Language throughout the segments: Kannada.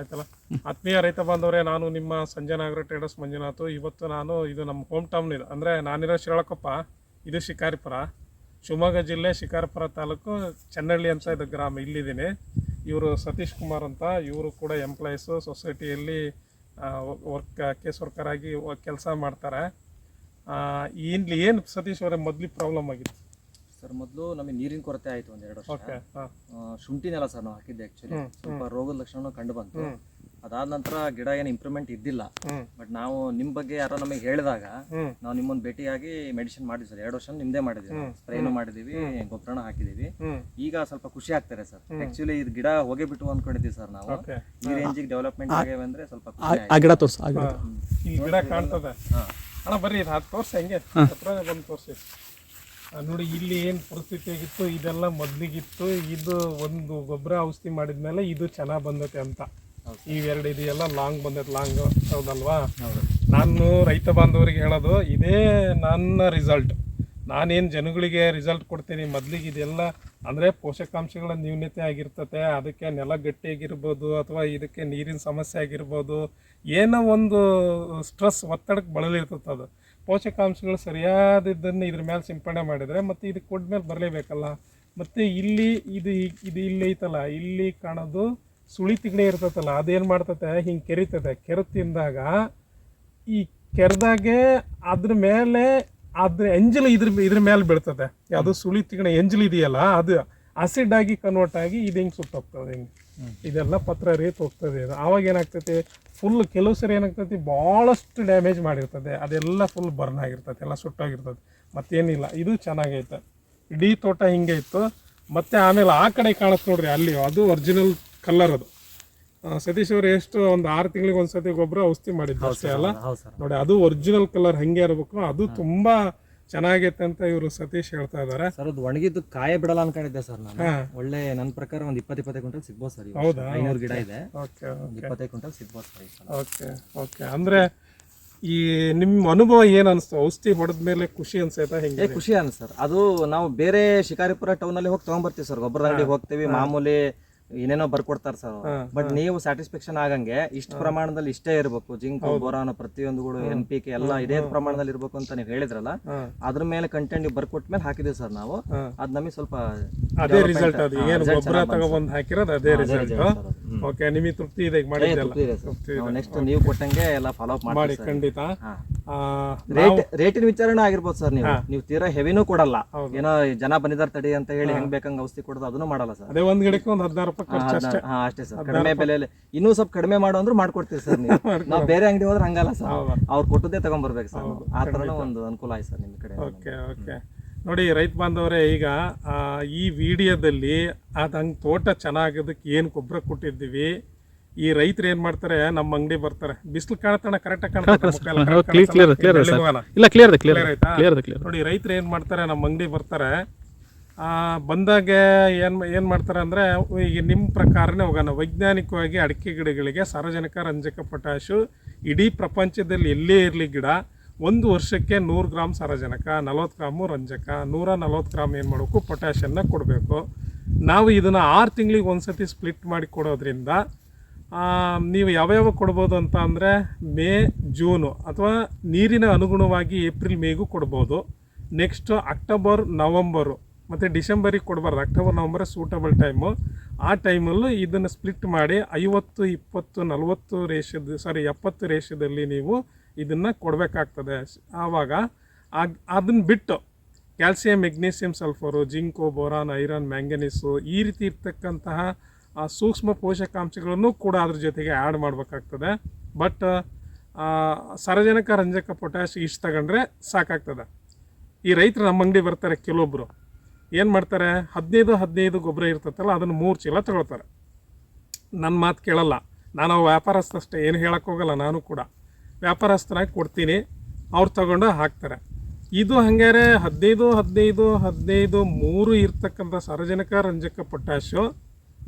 ಆಯ್ತಲ್ಲ? ಆತ್ಮೀಯ ರೈತ ಬಾಂಧವರೇ, ನಾನು ನಿಮ್ಮ ಸಂಜನಾಗರ ಟ್ರೇಡರ್ಸ್ ಮಂಜುನಾಥ್. ಇವತ್ತು ನಾನು ಇದು ನಮ್ಮ ಹೋಮ್ ಟೌನ್ ಇದು. ಅಂದರೆ ನಾನಿರೋ ಶಿರಾಳಕೊಪ್ಪ, ಇದು ಶಿಕಾರಿಪುರ. ಶಿವಮೊಗ್ಗ ಜಿಲ್ಲೆ ಶಿಕಾರಿಪುರ ತಾಲೂಕು ಚೆನ್ನಳ್ಳಿ ಅಂತ ಇದು ಗ್ರಾಮ. ಇಲ್ಲಿದ್ದೀನಿ. ಇವರು ಸತೀಶ್ ಕುಮಾರ್ ಅಂತ. ಇವರು ಕೂಡ ಎಂಪ್ಲಾಯೀಸು ಸೊಸೈಟಿಯಲ್ಲಿ ವರ್ಕ್ ಕೇಸ್ ವರ್ಕರ್ ಆಗಿ ಕೆಲಸ ಮಾಡ್ತಾರೆ. ಇಲ್ಲಿ ಏನು ಸತೀಶ್ ಅವರೇ, ಮೊದಲು ಪ್ರಾಬ್ಲಮ್ ಆಗಿತ್ತು? ಸರ್ ಮೊದಲು ನಮಗೆ ನೀರಿನ ಕೊರತೆ ಆಯ್ತು ಒಂದ್ ಎರಡು ವರ್ಷ. ಓಕೆ ಹಾಂ. ಆ, ಶುಂಠಿನೆಲ್ಲ ಸರ್ ನಾವು ಹಾಕಿದ್ದೆ ಆಕ್ಚುಲಿ ಸ್ವಲ್ಪ ರೋಗದ ಲಕ್ಷಣ ಕಂಡು ಬಂತು. ಅದಾದ ನಂತರ ಗಿಡ ಏನು ಇಂಪ್ರೂವ್ಮೆಂಟ್ ಇದ್ದಿಲ್ಲ. ಬಟ್ ನಾವು ನಿಮ್ ಬಗ್ಗೆ ಯಾರೋ ನಮಗೆ ಹೇಳಿದಾಗ ನಾವು ನಿಮ್ಮನ್ನ ಭೇಟಿಯಾಗಿ ಮೆಡಿಸಿನ್ ಮಾಡಿದ್ವಿ ಸರ್. ಎರಡು ವರ್ಷ ನಿಮ್ದೇ ಮಾಡಿದ್ವಿ ಸ್ಪ್ರೇನು ಮಾಡಿದೀವಿ ಗೊಬ್ಬರನ ಹಾಕಿದೀವಿ. ಈಗ ಸ್ವಲ್ಪ ಖುಷಿ ಆಗ್ತಾರೆ ಸರ್. ಆಕ್ಚುಲಿ ಇದು ಗಿಡ ಹೋಗೇ ಬಿಟ್ಟು ಅಂದ್ಕೊಂಡಿದ್ವಿ ಸರ್ ನಾವು. ಈ ರೇಂಜಿಗೆ ಡೆವಲಪ್ಮೆಂಟ್ ಆಗ್ಯಾವ ಅಂದ್ರೆ ಸ್ವಲ್ಪ ಖುಷಿ ಆ- ಗಿಡ ತೋರ್ಸು ಆ ಗಿಡ ಇಲ್ಲಿ ಗಿಡ ಕಾಣ್ತದೆ. ಅಣ್ಣ ಬರ್ರಿ ಇದು ಹತ್ತು ತೋರ್ಸಿ ಹಂಗೆ? ಹತ್ರ ಬಂದು ತೋರಿಸಿ. ನೋಡಿ ಇಲ್ಲಿ ಏನು ಪರಿಸ್ಥಿತಿ ಆಗಿತ್ತು? ಇದೆಲ್ಲ ಮೊದಲಿಗಿತ್ತು. ಇದು ಒಂದು ಗೊಬ್ಬರ ಔಷಧಿ ಮಾಡಿದ್ಮೇಲೆ ಇದು ಚೆನ್ನಾಗಿ ಬಂದೈತೆ ಅಂತ. ಇವೆರಡು ಇದು ಎಲ್ಲ ಲಾಂಗ್ ಬಂದೈತೆ. ಲಾಂಗ್ ಹೌದಲ್ವಾ? ನಾನು ರೈತ ಬಾಂಧವರಿಗೆ ಹೇಳೋದು ಇದೇ ನನ್ನ ರಿಸಲ್ಟ್ ನಾನೇನು ಜನಗಳಿಗೆ ರಿಸಲ್ಟ್ ಕೊಡ್ತೀನಿ ಮೊದಲಿಗೆ ಇದೆಲ್ಲ ಅಂದರೆ ಪೋಷಕಾಂಶಗಳ ನ್ಯೂನತೆ ಆಗಿರ್ತತೆ. ಅದಕ್ಕೆ ನೆಲ ಗಟ್ಟಿಯಾಗಿರ್ಬೋದು ಅಥವಾ ಇದಕ್ಕೆ ನೀರಿನ ಸಮಸ್ಯೆ ಆಗಿರ್ಬೋದು. ಏನೋ ಒಂದು ಸ್ಟ್ರೆಸ್ ಒತ್ತಡಕ್ಕೆ ಬಳಲಿರ್ತದೆ ಅದು. ಪೋಷಕಾಂಶಗಳು ಸರಿಯಾದದ್ದನ್ನು ಇದ್ರ ಮೇಲೆ ಸಿಂಪಡಣೆ ಮಾಡಿದರೆ ಮತ್ತು ಇದಕ್ಕೆ ಕೊಡ್ಮೇಲೆ ಬರಲೇಬೇಕಲ್ಲ. ಮತ್ತು ಇಲ್ಲಿ ಇದು ಇದು ಇಲ್ಲಿ ಐತಲ್ಲ, ಇಲ್ಲಿ ಕಾಣೋದು ಸುಳಿ ತಿಗಡೆ ಇರ್ತೈತಲ್ಲ, ಅದೇನು ಮಾಡ್ತತೆ, ಹಿಂಗೆ ಕೆರಿತದೆ ಕೆರೆತಿಂದಾಗ ಈ ಕೆರೆದಾಗೆ ಅದ್ರ ಮೇಲೆ ಅದ್ರ ಎಂಜಲ್ ಇದ್ರ ಇದ್ರ ಮೇಲೆ ಬೀಳ್ತದೆ ಯಾವುದು ಸುಳಿ ತಿಗಣೆ ಎಂಜಲ್ ಇದೆಯಲ್ಲ, ಅದು ಆಸಿಡ್ ಆಗಿ ಕನ್ವರ್ಟ್ ಆಗಿ ಇದು ಹಿಂಗೆ ಸುತ್ತೋಗ್ತದೆ ಹಿಂಗೆ. ಇದೆಲ್ಲ ಪತ್ರ ರೇತ್ ಹೋಗ್ತದೆ. ಇದು ಆವಾಗ ಏನಾಗ್ತೈತಿ? ಫುಲ್ ಕೆಲವು ಸರಿ ಏನಾಗ್ತೈತಿ? ಭಾಳಷ್ಟು ಡ್ಯಾಮೇಜ್ ಮಾಡಿರ್ತದೆ. ಅದೆಲ್ಲ ಫುಲ್ ಬರ್ನ್ ಆಗಿರ್ತದೆ ಎಲ್ಲ ಸುಟ್ಟೋಗಿರ್ತದೆ ಮತ್ತೇನಿಲ್ಲ. ಇದು ಚೆನ್ನಾಗೈತೆ. ಇಡೀ ತೋಟ ಹಿಂಗೆ ಇತ್ತು. ಮತ್ತು ಆಮೇಲೆ ಆ ಕಡೆ ಕಾಣುತ್ತೆ ನೋಡ್ರಿ ಅಲ್ಲಿ. ಅದು ಒರಿಜಿನಲ್ ಕಲರ್ ಅದು. ಸತೀಶ್ ಅವರು ಎಷ್ಟು ಒಂದು ಆರು ತಿಂಗಳಿಗೆ ಒಂದ್ಸತಿ ಗೊಬ್ಬರ ಔಷಧಿ ಮಾಡಿದ್ದು ಅಷ್ಟೇ ಅಲ್ಲ? ನೋಡಿ ಅದು ಒರಿಜಿನಲ್ ಕಲರ್ ಹಂಗೆ ಇರಬೇಕು. ಅದು ತುಂಬಾ ಚೆನ್ನಾಗೈತೆ ಅಂತ ಇವರು ಸತೀಶ್ ಹೇಳ್ತಾ ಇದ್ದಾರೆ ಸರ್ ಅದು ಒಣಗಿದ್ದು ಕಾಯ ಬಿಡಲ್ಲ ಅನ್ಕೊಂಡಿದ್ದೆ ಸರ್ ನಾನು. ಒಳ್ಳೆ ನನ್ನ ಪ್ರಕಾರ ಒಂದ್ ಇಪ್ಪತ್ತು ಇಪ್ಪತ್ತೈದು ಕ್ವಿಂಟಲ್ ಸಿಗ್ಬೋದು ಸರ್ ಹೌದಾ? ಐನೂರು ಗಿಡ ಇದೆ. ಓಕೆ ಇಪ್ಪತ್ತೈದು ಕ್ವಿಂಟಲ್ ಸಿಗ್ಬೋದು ಸರ್ ಓಕೆ ಓಕೆ. ಅಂದ್ರೆ ಈ ನಿಮ್ಮ ಅನುಭವ ಏನ್ ಅನಿಸ್ತು? ಔಷಧಿ ಹೊಡೆದ ಮೇಲೆ ಖುಷಿ ಅನ್ಸೈತಾ ಹಿಂಗೆ ಖುಷಿ ಅನ್ಸರ್ ಅದು ನಾವು ಬೇರೆ ಶಿಕಾರಿಪುರ ಟೌನ್ ಅಲ್ಲಿ ಹೋಗಿ ತಗೊಂಡ್ಬರ್ತೀವಿ ಸರ್. ಗೊಬ್ಬರ ಅಂಗಡಿ ಹೋಗ್ತೀವಿ. ಮಾಮೂಲಿ ಏನೇನೋ ಬರ್ಕೊಡ್ತಾರೆ ಸರ್ ಬಟ್ ನೀವು ಸ್ಯಾಟಿಸ್ಫ್ಯಾಕ್ಷನ್ ಆಗಂಗೆ ಇಷ್ಟು ಪ್ರಮಾಣದಲ್ಲಿ ಇಷ್ಟೇ ಇರಬೇಕು. ಜಿಂಕ್ ಬೋರಾನ್ ಪ್ರತಿಯೊಂದುಗಳು ಎನ್ ಪಿ ಕೆ ಎಲ್ಲ ಇದೇ ಪ್ರಮಾಣದಲ್ಲಿ ಇರಬೇಕು ಅಂತ ನೀವು ಹೇಳಿದ್ರಲ್ಲ. ಅದ್ರ ಮೇಲೆ ಕಂಟೆಂಟ್ ನೀವು ಬರ್ಕೊಟ್ಟ ಮೇಲೆ ಹಾಕಿದೀವಿ ಸರ್ ನಾವು. ಅದ್ ನಮಗೆ ಸ್ವಲ್ಪ ಅದೇ ರಿಸಲ್ಟ್ ಅದು. ಏನು ಗೊಬ್ಬರ ತಗೊಬಂದು ಹಾಕಿರೋದು ಅದೇ ರಿಸಲ್ಟ್. ಓಕೆ ನಿಮಗೆ ತೃಪ್ತಿ ಇದೆ ಈಗ ಮಾಡಿದ್ದೆಲ್ಲ. ತೃಪ್ತಿ ನೆಕ್ಸ್ಟ್ ನೀವು ಕೊಟ್ಟಂಗೆ ಎಲ್ಲ ಫಾಲೋ ಅಪ್ ಮಾಡಿ ಮಾಡಿ ಖಂಡಿತ. ರೇಟ್ ರೇಟಿನ ವಿಚಾರಣೆ ಆಗಿರ್ಬೋದು ಸರ್ ನೀವು. ನೀವು ತೀರಾ ಹೆವಿನೂ ಕೊಡಲ್ಲ. ಏನೋ ಜನ ಬಂದಿದ್ದಾರೆ ತಡಿ ಅಂತ ಹೇಳಿ ಹೆಂಗ್ ಬೇಕಂಗ್ ಔಷಧಿ ಕೊಡೋದು ಅದನ್ನು ಮಾಡಲ್ಲ ಸರ್. ಅದೇ ಒಂದ್ ಗಿಡಕ್ಕೆ ಒಂದ್ ಹದಿನಾರು ರೂಪಾಯಿ ಖರ್ಚು ಅಷ್ಟೇ. ಹಾ ಅಷ್ಟೇ ಸರ್. ಕಡಿಮೆ ಬೆಲೆಯಲ್ಲಿ ಇನ್ನೂ ಸ್ವಲ್ಪ ಕಡಿಮೆ ಮಾಡು ಅಂದ್ರೆ ಮಾಡ್ಕೊಡ್ತೀವಿ ಸರ್ ನೀವು. ನಾವು ಬೇರೆ ಅಂಗಡಿ ಹೋದ್ರೆ ಹಂಗಲ್ಲ ಸರ್. ಅವ್ರು ಕೊಟ್ಟದ್ದೇ ತಗೊಂಡ್ಬರ್ಬೇಕು ಸರ್. ಆ ತರ ಒಂದು ಅನುಕೂಲ ಆಯ್ತು ಸರ್ ನಿಮ್ ಕಡೆ. Okay okay. ನೋಡಿ ರೈತ ಬಾಂಧವರೇ ಈಗ ಆ, ಈ ವಿಡಿಯೋದಲ್ಲಿ ಅದು ಹಂಗೆ ತೋಟ ಚೆನ್ನಾಗೋದಕ್ಕೆ ಏನು ಗೊಬ್ಬರ ಕೊಟ್ಟಿದ್ದೀವಿ? ಈ ರೈತರು ಏನು ಮಾಡ್ತಾರೆ ನಮ್ಮ ಅಂಗಡಿ ಬರ್ತಾರೆ. ಬಿಸಿಲು ಕಾಣತಣ ಕರೆಕ್ಟ್ ನೋಡಿ ರೈತರು ಏನು ಮಾಡ್ತಾರೆ ನಮ್ಮ ಅಂಗಡಿ ಬರ್ತಾರೆ. ಆ, ಬಂದಾಗ ಏನು ಏನು ಮಾಡ್ತಾರೆ ಅಂದ್ರೆ ಈಗ ನಿಮ್ಮ ಪ್ರಕಾರನೇ ಹೋಗೋಣ. ವೈಜ್ಞಾನಿಕವಾಗಿ ಅಡಿಕೆ ಗಿಡಗಳಿಗೆ ಸಾರ್ವಜನಿಕ ರಂಜಕ ಪೊಟ್ಯಾಶು ಇಡೀ ಪ್ರಪಂಚದಲ್ಲಿ ಎಲ್ಲೇ ಇರಲಿ ಗಿಡ ಒಂದು ವರ್ಷಕ್ಕೆ ನೂರು ಗ್ರಾಮ್ ಸಾರಜನಕ ನಲ್ವತ್ತು ಗ್ರಾಮು ರಂಜಕ ನೂರ ನಲ್ವತ್ತು ಗ್ರಾಮ್ ಏನು ಮಾಡಬೇಕು ಪೊಟ್ಯಾಷನ್ನ ಕೊಡಬೇಕು. ನಾವು ಇದನ್ನು ಆರು ತಿಂಗಳಿಗೆ ಒಂದು ಸತಿ ಸ್ಪ್ಲಿಟ್ ಮಾಡಿ ಕೊಡೋದ್ರಿಂದ ನೀವು ಯಾವ್ಯಾವ ಕೊಡ್ಬೋದು ಅಂತ ಅಂದರೆ ಮೇ, ಜೂನು ಅಥವಾ ನೀರಿನ ಅನುಗುಣವಾಗಿ ಏಪ್ರಿಲ್, ಮೇಗೂ ಕೊಡ್ಬೋದು. ನೆಕ್ಸ್ಟು ಅಕ್ಟೋಬರ್, ನವಂಬರು ಮತ್ತು ಡಿಸೆಂಬರಿಗೆ ಕೊಡಬಾರ್ದು. October, November suitable time. ಆ ಟೈಮಲ್ಲೂ ಇದನ್ನು ಸ್ಪ್ಲಿಟ್ ಮಾಡಿ ಐವತ್ತು, ಇಪ್ಪತ್ತು, ನಲವತ್ತು ರೇಷದ ಸಾರಿ ಎಪ್ಪತ್ತು ರೇಷದಲ್ಲಿ ನೀವು ಇದನ್ನು ಕೊಡಬೇಕಾಗ್ತದೆ. ಆವಾಗ ಅದನ್ನು ಬಿಟ್ಟು calcium, magnesium sulphur, zinc, boron, iron, manganese ಈ ರೀತಿ ಇರ್ತಕ್ಕಂತಹ ಆ, ಸೂಕ್ಷ್ಮ ಪೋಷಕಾಂಶಗಳನ್ನು ಕೂಡ ಅದ್ರ ಜೊತೆಗೆ ಆ್ಯಡ್ ಮಾಡಬೇಕಾಗ್ತದೆ. ಬಟ್ ಸಾರಜನಕ ರಂಜಕ ಪೊಟ್ಯಾಶ್ ಇಷ್ಟು ತಗೊಂಡ್ರೆ ಸಾಕಾಗ್ತದೆ. ಈ ರೈತರು ನಮ್ಮ ಅಂಗಡಿ ಬರ್ತಾರೆ ಕೆಲವೊಬ್ಬರು ಏನು ಮಾಡ್ತಾರೆ? ಹದಿನೈದು ಹದಿನೈದು ಗೊಬ್ಬರ ಇರ್ತೈತಲ್ಲ ಅದನ್ನು ಮೂರು ಚೀಲ ತಗೊಳ್ತಾರೆ. ನನ್ನ ಮಾತು ಕೇಳಲ್ಲ. ನಾನು ವ್ಯಾಪಾರಸ್ಥಷ್ಟೇ ಏನು ಹೇಳಕ್ಕೆ ಹೋಗಲ್ಲ ನಾನು ಕೂಡ. ವ್ಯಾಪಾರಸ್ಥನಾಗಿ ಕೊಡ್ತೀನಿ ಅವ್ರು ತಗೊಂಡು ಹಾಕ್ತಾರೆ. ಇದು ಹಂಗಾರೆ ಹದಿನೈದು ಹದಿನೈದು ಹದಿನೈದು ಮೂರು ಇರ್ತಕ್ಕಂಥ ಸಾರಜನಕ ರಂಜಕ ಪೊಟ್ಯಾಶು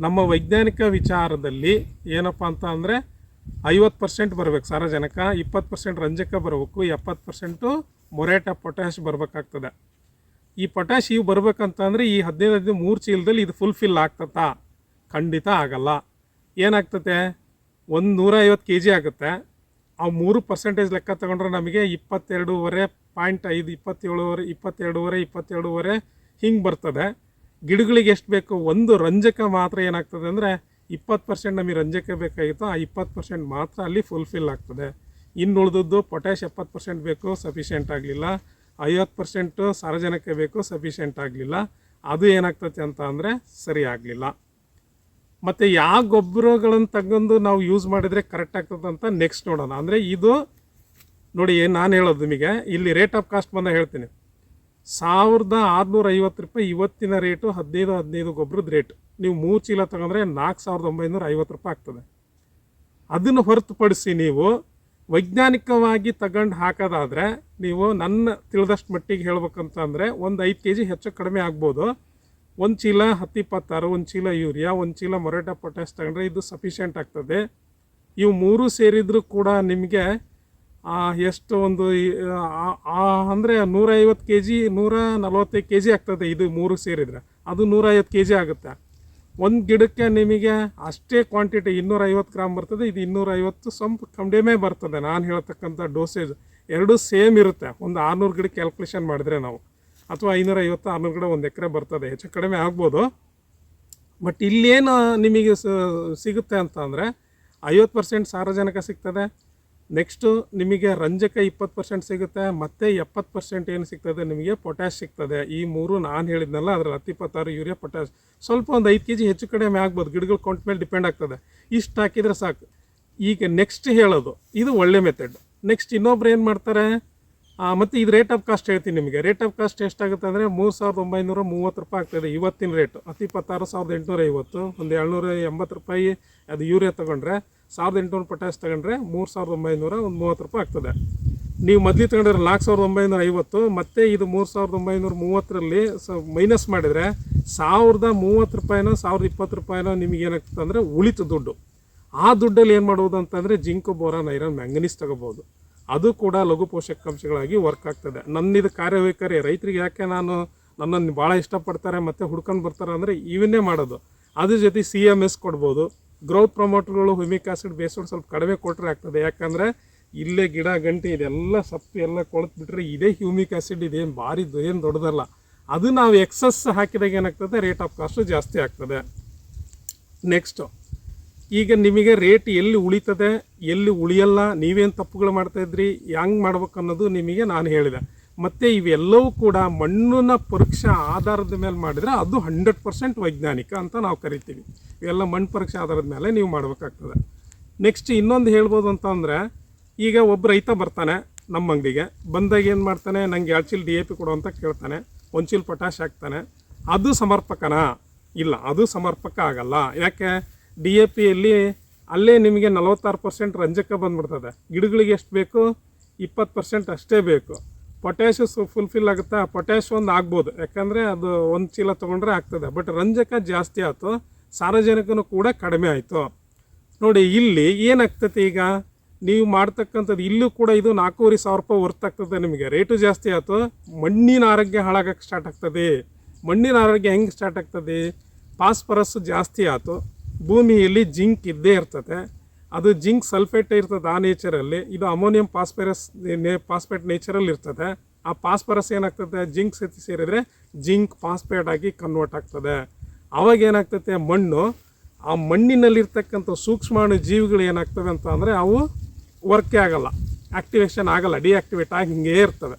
ನಮ್ಮ ವೈಜ್ಞಾನಿಕ ವಿಚಾರದಲ್ಲಿ ಏನಪ್ಪ ಅಂತ ಅಂದರೆ ಐವತ್ತು ಪರ್ಸೆಂಟ್ ಬರಬೇಕು ಸಾರಜನಕ, ಇಪ್ಪತ್ತು ಪರ್ಸೆಂಟ್ ರಂಜಕ ಬರಬೇಕು, ಎಪ್ಪತ್ತು ಪರ್ಸೆಂಟು ಮೊರೇಟ ಪೊಟ್ಯಾಶ್ ಬರಬೇಕಾಗ್ತದೆ. ಈ ಪೊಟ್ಯಾಶ್ ಇವು ಬರಬೇಕಂತಂದರೆ ಈ ಹದಿನೈದು ಹದಿನೈದು ಮೂರು ಚೀಲದಲ್ಲಿ ಇದು ಫುಲ್ಫಿಲ್ ಆಗ್ತತಾ ಖಂಡಿತ ಆಗಲ್ಲ. ಏನಾಗ್ತತೆ? ಒಂದು ನೂರ ಐವತ್ತು ಕೆ ಜಿ ಆಗುತ್ತೆ. ಆ ಮೂರು ಪರ್ಸೆಂಟೇಜ್ ಲೆಕ್ಕ ತಗೊಂಡ್ರೆ ನಮಗೆ ಇಪ್ಪತ್ತೆರಡೂವರೆ ಪಾಯಿಂಟ್ ಐದು ಇಪ್ಪತ್ತೇಳುವರೆ ಇಪ್ಪತ್ತೆರಡೂವರೆ ಇಪ್ಪತ್ತೆರಡೂವರೆ ಹಿಂಗೆ ಬರ್ತದೆ. ಗಿಡಗಳಿಗೆ ಎಷ್ಟು ಬೇಕು? ಒಂದು ರಂಜಕ ಮಾತ್ರ ಏನಾಗ್ತದೆ ಅಂದರೆ ಇಪ್ಪತ್ತು ಪರ್ಸೆಂಟ್ ನಮಗೆ ರಂಜಕ ಬೇಕಾಗಿತ್ತು. ಆ ಇಪ್ಪತ್ತು ಪರ್ಸೆಂಟ್ ಮಾತ್ರ ಅಲ್ಲಿ ಫುಲ್ಫಿಲ್ ಆಗ್ತದೆ. ಇನ್ನು ಉಳಿದದ್ದು ಪೊಟ್ಯಾಶ್ ಎಪ್ಪತ್ತು ಪರ್ಸೆಂಟ್ ಬೇಕು ಸಫಿಷಿಯೆಂಟ್ ಆಗಲಿಲ್ಲ. ಐವತ್ತು ಪರ್ಸೆಂಟು ಸಾರಜನಕ ಬೇಕು ಸಫಿಷಿಯೆಂಟ್ ಆಗಲಿಲ್ಲ. ಅದು ಏನಾಗ್ತದೆ ಅಂತ ಅಂದರೆ ಸರಿ ಆಗಲಿಲ್ಲ. ಮತ್ತು ಯಾವ ಗೊಬ್ಬರಗಳನ್ನು ತಗೊಂಡು ನಾವು ಯೂಸ್ ಮಾಡಿದರೆ ಕರೆಕ್ಟ್ ಆಗ್ತದೆ ಅಂತ ನೆಕ್ಸ್ಟ್ ನೋಡೋಣ. ಅಂದರೆ ಇದು ನೋಡಿ ನಾನು ಹೇಳೋದು ನಿಮಗೆ. ಇಲ್ಲಿ ರೇಟ್ ಆಫ್ ಕಾಸ್ಟ್ ಬಂದ ಹೇಳ್ತೀನಿ. ಸಾವಿರದ ಆರುನೂರ ಐವತ್ತು ರೂಪಾಯಿ ಇವತ್ತಿನ ರೇಟು, ಹದಿನೈದು ಹದಿನೈದು ಗೊಬ್ಬರದ ರೇಟ್. ನೀವು ಮೂರು ಚೀಲ ತಗೊಂಡ್ರೆ ನಾಲ್ಕು ಸಾವಿರದ ಒಂಬೈನೂರ ಐವತ್ತು ರೂಪಾಯಿ ಆಗ್ತದೆ. ಅದನ್ನು ಹೊರತುಪಡಿಸಿ ನೀವು ವೈಜ್ಞಾನಿಕವಾಗಿ ತಗೊಂಡು ಹಾಕೋದಾದರೆ ನೀವು ನನ್ನ ತಿಳಿದಷ್ಟು ಮಟ್ಟಿಗೆ ಹೇಳ್ಬೇಕಂತಂದರೆ ಒಂದು ಐದು ಕೆ ಜಿ ಹೆಚ್ಚು ಕಡಿಮೆ ಆಗ್ಬೋದು. ಒಂದು ಚೀಲ ಹತ್ತು ಇಪ್ಪತ್ತಾರು, ಒಂದು ಚೀಲ ಯೂರಿಯಾ, ಒಂದು ಚೀಲ ಮೊರೆಟಾ ಪೊಟ್ಯಾಸ್ ತಗೊಂಡ್ರೆ ಇದು ಸಫಿಷಿಯೆಂಟ್ ಆಗ್ತದೆ. ಇವು ಮೂರು ಸೇರಿದರೂ ಕೂಡ ನಿಮಗೆ ಎಷ್ಟು ಒಂದು ಅಂದರೆ ನೂರೈವತ್ತು ಕೆ ಜಿ ನೂರ ನಲ್ವತ್ತೈದು ಕೆ ಜಿ ಆಗ್ತದೆ ಇದು ಮೂರು ಸೇರಿದರೆ. ಅದು ನೂರೈವತ್ತು ಕೆ ಜಿ ಆಗುತ್ತೆ. ಒಂದು ಗಿಡಕ್ಕೆ ನಿಮಗೆ ಅಷ್ಟೇ ಕ್ವಾಂಟಿಟಿ ಇನ್ನೂರೈವತ್ತು ಗ್ರಾಮ್ ಬರ್ತದೆ, ಇದು ಇನ್ನೂರೈವತ್ತು ಸ್ವಲ್ಪ ಕಡಿಮೆ ಬರ್ತದೆ. ನಾನು ಹೇಳ್ತಕ್ಕಂಥ ಡೋಸೇಜ್ ಎರಡೂ ಸೇಮ್ ಇರುತ್ತೆ. ಒಂದು ಆರುನೂರು ಗಿಡ ಕ್ಯಾಲ್ಕುಲೇಷನ್ ಮಾಡಿದ್ರೆ ನಾವು. ಅಥವಾ ಐನೂರೈವತ್ತು, ಆರುನೂರು ಗಿಡ ಒಂದು ಎಕರೆ ಬರ್ತದೆ. ಹೆಚ್ಚು ಕಡಿಮೆ ಆಗ್ಬೋದು. ಬಟ್ ಇಲ್ಲೇನು ನಿಮಗೆ ಸಿಗುತ್ತೆ ಅಂತ ಅಂದರೆ ಐವತ್ತು ಪರ್ಸೆಂಟ್ ಸಾರಜನಕ ಸಿಗ್ತದೆ. ನೆಕ್ಸ್ಟು ನಿಮಗೆ ರಂಜಕ ಇಪ್ಪತ್ತು ಪರ್ಸೆಂಟ್ ಸಿಗುತ್ತೆ, ಮತ್ತು ಎಪ್ಪತ್ತು ಪರ್ಸೆಂಟ್ ಏನು ಸಿಗ್ತದೆ ನಿಮಗೆ ಪೊಟ್ಯಾಶ್ ಸಿಗ್ತದೆ. ಈ ಮೂರು ನಾನು ಹೇಳಿದ್ನಲ್ಲ ಅದರ ಹತ್ತು ಇಪ್ಪತ್ತಾರು ಯೂರಿಯಾ ಪೊಟ್ಯಾಶ್ ಸ್ವಲ್ಪ ಒಂದು ಐದು ಕೆ ಜಿ ಹೆಚ್ಚು ಕಡಿಮೆ ಆಗ್ಬೋದು, ಗಿಡಗಳ ಕೌಂಟ್ ಮೇಲೆ ಡಿಪೆಂಡ್ ಆಗ್ತದೆ. ಇಷ್ಟು ಹಾಕಿದರೆ ಸಾಕು. ಈಗ ನೆಕ್ಸ್ಟ್ ಹೇಳೋದು, ಇದು ಒಳ್ಳೆ ಮೆಥಡ್ ನೆಕ್ಸ್ಟ್ ಇನ್ನೊಬ್ರು ಏನು ಮಾಡ್ತಾರೆ? ಮತ್ತು ಇದು ರೇಟ್ ಆಫ್ ಕಾಸ್ಟ್ ಹೇಳ್ತೀನಿ ನಿಮಗೆ. ರೇಟ್ ಆಫ್ ಕಾಸ್ಟ್ ಎಷ್ಟಾಗುತ್ತೆ ಅಂದರೆ, ಮೂರು ಸಾವಿರದ ಒಂಬೈನೂರ ಮೂವತ್ತು ರೂಪಾಯಿ ಆಗ್ತದೆ ಇವತ್ತಿನ ರೇಟು ಹತ್ತು ಇಪ್ಪತ್ತಾರು ಸಾವಿರದ ಎಂಟುನೂರ ಐವತ್ತು ಒಂದು ಏಳ್ನೂರ ಎಂಬತ್ತು ರೂಪಾಯಿ ಅದು ಯೂರಿಯಾ ತೊಗೊಂಡ್ರೆ. ಸಾವಿರದ ಎಂಟುನೂರು ಪೊಟ್ಯಾಸ್ ತಗೊಂಡ್ರೆ ಮೂರು ಸಾವಿರದ ಒಂಬೈನೂರ ಒಂದು ಮೂವತ್ತು ರೂಪಾಯಿ ಆಗ್ತದೆ. ನೀವು ಮೊದಲು ತಗೊಂಡ್ರೆ ನಾಲ್ಕು ಸಾವಿರದ ಒಂಬೈನೂರ ಐವತ್ತು, ಮತ್ತು ಇದು ಮೂರು ಸಾವಿರದ ಒಂಬೈನೂರ ಮೂವತ್ತರಲ್ಲಿ ಸ ಮೈನಸ್ ಮಾಡಿದರೆ ಸಾವಿರದ ಮೂವತ್ತು ರೂಪಾಯಿನೋ ಸಾವಿರದ ಇಪ್ಪತ್ತು ರೂಪಾಯಿನೋ ನಿಮಗೆ ಏನಾಗ್ತದೆ ಅಂದರೆ ಉಳಿತು ದುಡ್ಡು. ಆ ದುಡ್ಡಲ್ಲಿ ಏನು ಮಾಡ್ಬೋದು ಅಂತಂದರೆ ಜಿಂಕು ಬೋರಾನ್ ಐರನ್ ಮ್ಯಾಂಗನೀಸ್ ತಗೋಬೋದು ಅದು ಕೂಡ ಲಘು ಪೋಷಕಾಂಶಗಳಾಗಿ ವರ್ಕ್ ಆಗ್ತದೆ. ನನ್ನಿದು ಕಾರ್ಯವೈಖರಿ. ರೈತರಿಗೆ ಯಾಕೆ ನಾನು ನನ್ನನ್ನು ಭಾಳ ಇಷ್ಟಪಡ್ತಾರೆ ಮತ್ತು ಹುಡ್ಕೊಂಡು ಬರ್ತಾರೆ ಅಂದರೆ ಇವನ್ನೇ ಮಾಡೋದು. ಅದ್ರ ಜೊತೆ ಸಿ ಎಂ ಎಸ್ ಕೊಡ್ಬೋದು. ಗ್ರೋತ್ ಪ್ರಮೋಟರ್ಗಳು ಹ್ಯೂಮಿಕ್ ಆಸಿಡ್ ಬೇಸ್ಡ್ ಸ್ವಲ್ಪ ಕಡಿಮೆ ಕೊಟ್ಟರೆ ಆಗ್ತದೆ. ಯಾಕಂದರೆ ಇಲ್ಲೇ ಗಿಡ, ಗಂಟೆ ಇದೆಲ್ಲ ಸಪ್ಪು ಎಲ್ಲ ಕೊಳತ್ಬಿಟ್ರೆ ಇದೇ ಹ್ಯೂಮಿಕ್ ಆ್ಯಸಿಡ್ ಇದೇನು ಭಾರಿ ಏನು ದೊಡ್ಡದಲ್ಲ. ಅದು ನಾವು ಎಕ್ಸಸ್ ಹಾಕಿದಾಗ ಏನಾಗ್ತದೆ? ರೇಟ್ ಆಫ್ ಕಾಸ್ಟು ಜಾಸ್ತಿ ಆಗ್ತದೆ. ನೆಕ್ಸ್ಟು ಈಗ ನಿಮಗೆ ರೇಟ್ ಎಲ್ಲಿ ಉಳಿತದೆ, ಎಲ್ಲಿ ಉಳಿಯಲ್ಲ, ನೀವೇನು ತಪ್ಪುಗಳು ಮಾಡ್ತಾಯಿದ್ರಿ ಹೆಂಗೆ ಮಾಡ್ಬೇಕು ಅನ್ನೋದು ನಿಮಗೆ ನಾನು ಹೇಳಿದೆ. ಮತ್ತು ಇವೆಲ್ಲವೂ ಕೂಡ ಮಣ್ಣಿನ ಪರೀಕ್ಷಾ ಆಧಾರದ ಮೇಲೆ ಮಾಡಿದರೆ ಅದು ಹಂಡ್ರೆಡ್ ಪರ್ಸೆಂಟ್ ವೈಜ್ಞಾನಿಕ ಅಂತ ನಾವು ಕರಿತೀವಿ. ಇವೆಲ್ಲ ಮಣ್ಣು ಪರೀಕ್ಷೆ ಆಧಾರದ ಮೇಲೆ ನೀವು ಮಾಡಬೇಕಾಗ್ತದೆ. ನೆಕ್ಸ್ಟ್ ಇನ್ನೊಂದು ಹೇಳ್ಬೋದು ಅಂತ ಅಂದರೆ ಈಗ ಒಬ್ಬ ರೈತ ಬರ್ತಾನೆ ನಮ್ಮ ಅಂಗಡಿಗೆ, ಬಂದಾಗ ಏನು ಮಾಡ್ತಾನೆ, ನಂಗೆ ಎರಡು ಚೀಲ ಡಿ ಎ ಪಿ ಕೊಡು ಅಂತ ಕೇಳ್ತಾನೆ ಒಂದು ಚೀಲ ಪೊಟ್ಯಾಶ್ ಹಾಕ್ತಾನೆ. ಅದು ಸಮರ್ಪಕನಾ? ಇಲ್ಲ, ಅದು ಸಮರ್ಪಕ ಆಗಲ್ಲ. ಯಾಕೆ? ಡಿ ಎ ಪಿಯಲ್ಲಿ ಅಲ್ಲೇ ನಿಮಗೆ ನಲವತ್ತಾರು ಪರ್ಸೆಂಟ್ ರಂಜಕ ಬಂದ್ಬಿಡ್ತದೆ. ಗಿಡಗಳಿಗೆ ಎಷ್ಟು ಬೇಕು? ಇಪ್ಪತ್ತು ಪರ್ಸೆಂಟ್ ಅಷ್ಟೇ ಬೇಕು. ಪೊಟ್ಯಾಶ್ ಫುಲ್ಫಿಲ್ ಆಗುತ್ತಾ? ಪೊಟ್ಯಾಶ್ ಒಂದು ಆಗ್ಬೋದು. ಯಾಕಂದರೆ ಅದು ಒಂದು ಚೀಲ ತೊಗೊಂಡ್ರೆ ಆಗ್ತದೆ. ಬಟ್ ರಂಜಕ ಜಾಸ್ತಿ ಆಯಿತು. ಸಾರ್ವಜನಿಕನು ಕೂಡ ಕಡಿಮೆ ಆಯಿತು. ನೋಡಿ, ಇಲ್ಲಿ ಏನಾಗ್ತದೆ ಈಗ? ನೀವು ಮಾಡ್ತಕ್ಕಂಥದ್ದು ಇಲ್ಲೂ ಕೂಡ ಇದು ನಾಲ್ಕೂವರೆ ಸಾವಿರ ರೂಪಾಯಿ ವರ್ತ್ ಆಗ್ತದೆ ನಿಮಗೆ. ರೇಟು ಜಾಸ್ತಿ ಆಯಿತು. ಮಣ್ಣಿನ ಆರೋಗ್ಯ ಹಾಳಾಗಕ್ಕೆ ಸ್ಟಾರ್ಟ್ ಆಗ್ತದೆ. ಮಣ್ಣಿನ ಆರೋಗ್ಯ ಹೆಂಗೆ ಸ್ಟಾರ್ಟ್ ಆಗ್ತದೆ? ಫಾಸ್ಫರಸ್ ಜಾಸ್ತಿ ಆಯಿತು. ಭೂಮಿಯಲ್ಲಿ ಜಿಂಕ್ ಇದ್ದೇ ಇರ್ತದೆ. ಅದು ಜಿಂಕ್ ಸಲ್ಫೇಟ್ ಇರ್ತದೆ ಆ ನೇಚರಲ್ಲಿ, ಇದು ಅಮೋನಿಯಂ ಫಾಸ್ಫರಸ್ ಪಾಸ್ಪೇಟ್ ನೇಚರಲ್ಲಿ ಇರ್ತದೆ. ಆ ಪಾಸ್ಪರಸ್ ಏನಾಗ್ತದೆ? ಜಿಂಕ್ ಸತಿ ಸೇರಿದರೆ ಜಿಂಕ್ ಪಾಸ್ಪೇಟ್ ಆಗಿ ಕನ್ವರ್ಟ್ ಆಗ್ತದೆ. ಅವಾಗ ಏನಾಗ್ತದೆ? ಮಣ್ಣು, ಆ ಮಣ್ಣಿನಲ್ಲಿರ್ತಕ್ಕಂಥ ಸೂಕ್ಷ್ಮಾಣು ಜೀವಿಗಳು ಏನಾಗ್ತವೆ ಅಂತ ಅಂದರೆ ಅವು ವರ್ಕೇ ಆಗಲ್ಲ ಆ್ಯಕ್ಟಿವೇಷನ್ ಆಗಲ್ಲ ಡಿಆಕ್ಟಿವೇಟ್ ಆಗಿ ಹಿಂಗೇ ಇರ್ತವೆ.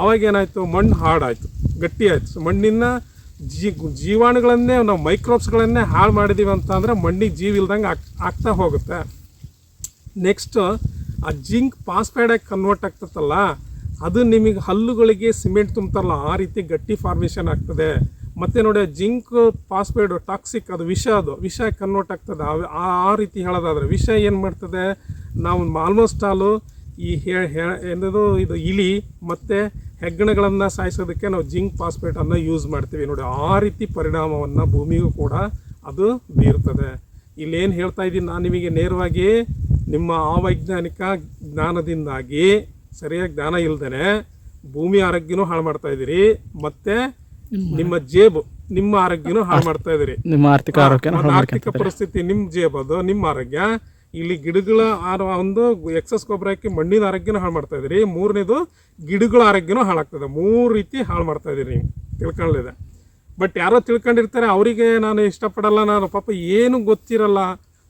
ಅವಾಗ ಏನಾಯಿತು? ಮಣ್ಣು ಹಾಡಾಯಿತು ಗಟ್ಟಿ ಆಯಿತು ಸೊ ಮಣ್ಣಿನ ಜೀ, ಜೀವಾಣುಗಳನ್ನೇ, ನಾವು ಮೈಕ್ರೋಬ್ಸ್ಗಳನ್ನೇ ಹಾಳು ಮಾಡಿದ್ದೀವಿ ಅಂತ ಅಂದರೆ ಮಣ್ಣಿಗೆ ಜೀವ ಇಲ್ದಂಗೆ ಆಗ್, ಆಗ್ತಾ ಹೋಗುತ್ತೆ. ನೆಕ್ಸ್ಟ್ ಆ ಜಿಂಕ್ ಫಾಸ್ಫೈಡಾಗಿ ಕನ್ವರ್ಟ್ ಆಗ್ತದಲ್ಲ ಅದು ನಿಮಗೆ ಹಲ್ಲುಗಳಿಗೆ ಸಿಮೆಂಟ್ ತುಂಬ್ತಾರಲ್ಲ, ಆ ರೀತಿ ಗಟ್ಟಿ ಫಾರ್ಮೇಷನ್ ಆಗ್ತದೆ. ಮತ್ತು ನೋಡಿ ಜಿಂಕ್ ಪಾಸ್ಪೈಡ್ ಟಾಕ್ಸಿಕ್ ಅದು ವಿಷ ಅದು, ವಿಷ ಕನ್ವರ್ಟ್ ಆಗ್ತದೆ. ಆ- ಆ ರೀತಿ ಹೇಳೋದಾದ್ರೆ, ವಿಷ ಏನು ಮಾಡ್ತದೆ, ನಾವು ಆಲ್ಮೋಸ್ಟ್ ಆಲು ಈ ಹೇ- ಏನದು, ಇದು ಇಲಿ ಮತ್ತು ಹೆಗ್ಗಣಗಳನ್ನು ಸಾಯಿಸೋದಕ್ಕೆ ನಾವು ಜಿಂಕ್ ಪಾಸ್ಪೇಟನ್ನು ಯೂಸ್ ಮಾಡ್ತೀವಿ. ನೋಡಿ, ಆ ರೀತಿ ಪರಿಣಾಮವನ್ನು ಭೂಮಿಗೂ ಕೂಡ ಅದು ಬೀರ್ತದೆ. ಇಲ್ಲೇನು ಹೇಳ್ತಾ ಇದ್ದೀನಿ ನಾನು ನಿಮಗೆ ನೇರವಾಗಿ ನಿಮ್ಮ ಅವೈಜ್ಞಾನಿಕ ಜ್ಞಾನದಿಂದಾಗಿ ಸರಿಯಾಗಿ ಜ್ಞಾನ ಇಲ್ದೇನೆ ಭೂಮಿ ಆರೋಗ್ಯನೂ ಹಾಳು ಮಾಡ್ತಾ ಇದ್ದೀರಿ ಮತ್ತೆ ನಿಮ್ಮ ಜೇಬು ನಿಮ್ಮ ಆರೋಗ್ಯನೂ ಹಾಳು ಮಾಡ್ತಾ ಇದ್ದೀರಿ. ನಿಮ್ಮ ಆರ್ಥಿಕ ಆರೋಗ್ಯ ಆರ್ಥಿಕ ಪರಿಸ್ಥಿತಿ ನಿಮ್ಮ ಜೇಬ್ ಅದು ನಿಮ್ಮ ಆರೋಗ್ಯ. ಇಲ್ಲಿ ಗಿಡಗಳ ಆರ- ಒಂದು ಎಕ್ಸಸ್ ಗೊಬ್ಬರ ಹಾಕಿ ಮಣ್ಣಿನ ಆರೋಗ್ಯನೂ ಹಾಳು ಮಾಡ್ತಾ ಇದ್ದೀರಿ. ಮೂರನೇದು ಗಿಡಗಳ ಆರೋಗ್ಯನೂ ಹಾಳಾಗ್ತದೆ. ಮೂರು ರೀತಿ ಹಾಳು ಮಾಡ್ತಾ ಇದ್ದೀರಿ ನೀವು. ತಿಳ್ಕೊಳ್ಳಿದೆ ಬಟ್ ಯಾರೋ ತಿಳ್ಕೊಂಡಿರ್ತಾರೆ ಅವರಿಗೆ ನಾನು ಇಷ್ಟಪಡಲ್ಲ ನಾನು ಪಾಪ ಏನು ಗೊತ್ತಿರಲ್ಲ.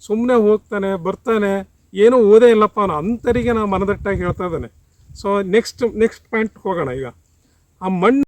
ಸುಮ್ಮನೆ ಹೋಗ್ತಾನೆ ಬರ್ತಾನೆ ಏನೂ ಓದೇ ಇಲ್ಲಪ್ಪ ಅವನು ಅಂತರಿಗೆ ನಾನು ಮನದಟ್ಟಾಗಿ ಹೇಳ್ತಾ ಇದ್ದಾನೆ. ಸೊ ನೆಕ್ಸ್ಟ್ ನೆಕ್ಸ್ಟ್ ಪಾಯಿಂಟ್ ಹೋಗೋಣ ಈಗ. ಆ ಮಣ್ಣು